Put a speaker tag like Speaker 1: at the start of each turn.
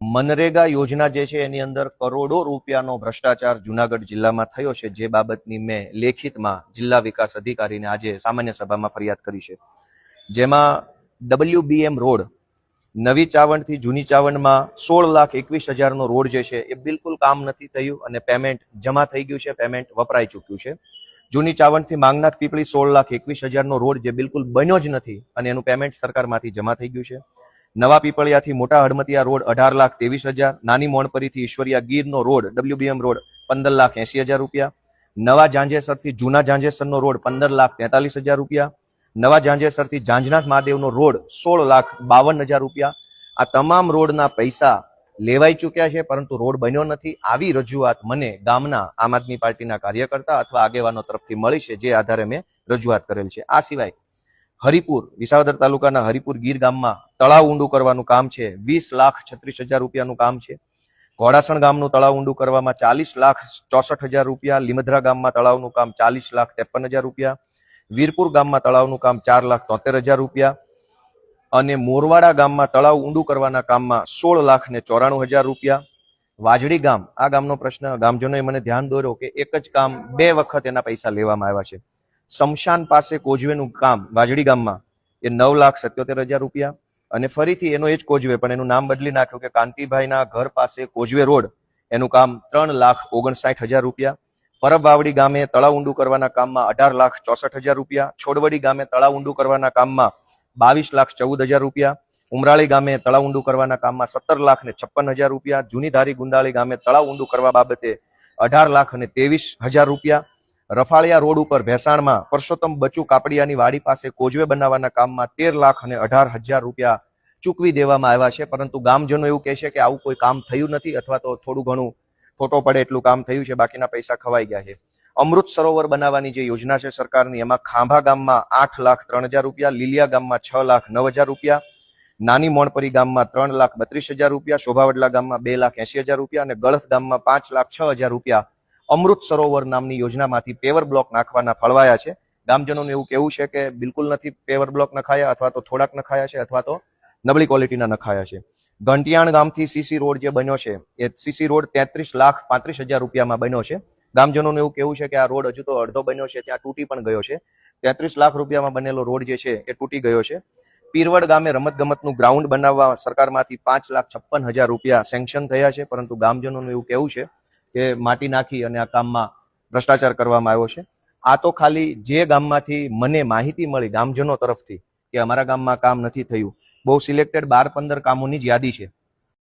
Speaker 1: મનરેગા યોજના જે છે એની અંદર કરોડો રૂપિયાનો ભ્રષ્ટાચાર જુનાગઢ જિલ્લામાં થયો છે, જે બાબતની મેં લેખિતમાં જિલ્લા વિકાસ અધિકારીને આજે સામાન્ય સભામાં ફરિયાદ કરી છે. જેમાં ડબલ્યુબીએમ રોડ, નવી ચાવંડથી જૂની ચાવંડમાં સોળ લાખ એકવીસ હજારનો રોડ જે છે એ બિલકુલ કામ નથી થયું અને પેમેન્ટ જમા થઈ ગયું છે, પેમેન્ટ વપરાઈ ચૂક્યું છે. જૂની ચાવંડથી માંગનાથ પીપળી સોળ લાખ એકવીસ હજારનો રોડ જે બિલકુલ બન્યો જ નથી અને એનું પેમેન્ટ સરકારમાંથી જમા થઈ ગયું છે. નવા પીપળિયાથી મોટા હડમતિયા રોડ અઢાર લાખ ત્રેવીસ હજાર, નાની મોણપરીથી ઈશ્વરિયા ગીરનો રોડ, ડબલ્યુબીએમ રોડ, પંદર લાખ એસી હજાર રૂપિયા. નવા ઝાંઝેસરથી જૂના ઝાંઝેસરનો રોડ, પંદર લાખ તેતાલીસ હજાર રૂપિયા. નવા ઝાંઝેસરથી જાંજનાથ મહાદેવનો રોડ, સોળ લાખ બાવન હજાર રૂપિયા. આ તમામ રોડના પૈસા લેવાઈ ચૂક્યા છે, પરંતુ રોડ બન્યો નથી. આવી રજૂઆત મને ગામના આમ આદમી પાર્ટીના કાર્યકર્તા અથવા આગેવાનો તરફથી મળી છે, જે આધારે મેં રજૂઆત કરેલ છે. આ સિવાય હરિપુર, વિસાવદર તાલુકાના હરિપુર ગીર ગામમાં તળાવ ઊંડું કરવાનું કામ છે. વીસ લાખ છત્રીસ હજાર રૂપિયાનું કામ છે. ઘોડાસણ ગામનું તળાવ ઊંડું કરવામાં ચાલીસ લાખ ચોસઠ હજાર રૂપિયા. લીમધરા ગામમાં તળાવનું કામ ચાલીસ લાખ ત્રેપન હજાર રૂપિયા. વીરપુર ગામમાં તળાવનું કામ ચાર લાખ તોતેર હજાર રૂપિયા. અને મોરવાડા ગામમાં તળાવ ઊંડું કરવાના કામમાં સોળ લાખ ને ચોરાણું હજાર રૂપિયા. વાજડી ગામ, આ ગામનો પ્રશ્ન, ગામજનોએ મને ધ્યાન દોર્યો કે એક જ કામ બે વખત એના પૈસા લેવામાં આવ્યા છે. શમશાન પાસે કોજવેનું કામ વાજડી ગામમાં, એ નવ લાખ સત્યોતેર હજાર રૂપિયા. અને ફરીથી એનો એ જ કોજવે પણ એનું નામ બદલી નાખ્યું કે કાંતિભાઈના ઘર પાસે કોજવે રોડ, એનું કામ ત્રણ લાખ ઓગણસાઠ હજાર રૂપિયા. પરબવાવડી ગામે તળાવ ઊંડું કરવાના કામમાં અઢાર લાખ ચોસઠ હજાર રૂપિયા. છોડવડી ગામે તળાવ ઊંડું કરવાના કામમાં બાવીસ લાખ ચૌદ હજાર રૂપિયા. ઉમરાળી ગામે તળાવ ઊંડું કરવાના કામમાં સત્તર લાખ ને છપ્પન હજાર રૂપિયા. જૂની ધારી ગુંડાળી ગામે તળાવ ઊંડું કરવા બાબતે અઢાર લાખ અને ત્રેવીસ હજાર રૂપિયા. રફાળિયા રોડ ઉપર ભેસાણમાં પરસોત્તમ બચુ કાપડિયાની વાડી પાસે કોજવે બનાવવાના કામમાં તેર લાખ અને અઢાર હજાર રૂપિયા ચૂકવી દેવામાં આવ્યા છે. પરંતુ ગામજનો એવું કહે છે કે આવું કોઈ કામ થયું નથી અથવા તો થોડું ઘણું ફોટો પડે એટલું કામ થયું છે. બાકીના પૈસા ખવાઈ ગયા છે. અમૃત સરોવર બનાવવાની જે યોજના છે સરકારની, એમાં ખાંભા ગામમાં આઠ લાખ ત્રણ હજાર રૂપિયા, લીલિયા ગામમાં છ લાખ નવ હજાર રૂપિયા, નાની મોણપરી ગામમાં ત્રણ લાખ બત્રીસ હજાર રૂપિયા, શોભાવડલા ગામમાં બે લાખ એસી હજાર રૂપિયા અને ગળથ ગામમાં પાંચ લાખ છ હજાર રૂપિયા અમૃત સરોવર નામની યોજનામાંથી પેવર બ્લોક નાખવાના ફળવાયા છે. ગામજનોનું એવું કેવું છે કે બિલકુલ નથી પેવર બ્લોક નખાયા અથવા તો થોડાક નખાયા છે અથવા તો નબળી ક્વોલિટીના નખાયા છે. ઘંટિયાણ ગામથી સીસી રોડ જે બન્યો છે, એ સીસી રોડ તેત્રીસ લાખ પાંત્રીસ હજાર રૂપિયામાં બન્યો છે. ગામજનોનું એવું કેવું છે કે આ રોડ હજુ તો અડધો બન્યો છે, ત્યાં તૂટી પણ ગયો છે. તેત્રીસ લાખ રૂપિયામાં બનેલો રોડ જે છે, એ તૂટી ગયો છે. પીરવડ ગામે રમતગમતનું ગ્રાઉન્ડ બનાવવા સરકારમાંથી પાંચ લાખ છપ્પન હજાર રૂપિયા સેન્કશન થયા છે, પરંતુ ગામજનોનું એવું કેવું છે કે માટી નાખી અને આ કામમાં ભ્રષ્ટાચાર કરવામાં આવ્યો છે. આ તો ખાલી જે ગામમાંથી મને માહિતી મળી ગામજનો તરફથી કે અમારા ગામમાં કામ નથી થયું. બહુ સિલેક્ટેડ બાર પંદર કામોની જ યાદી છે.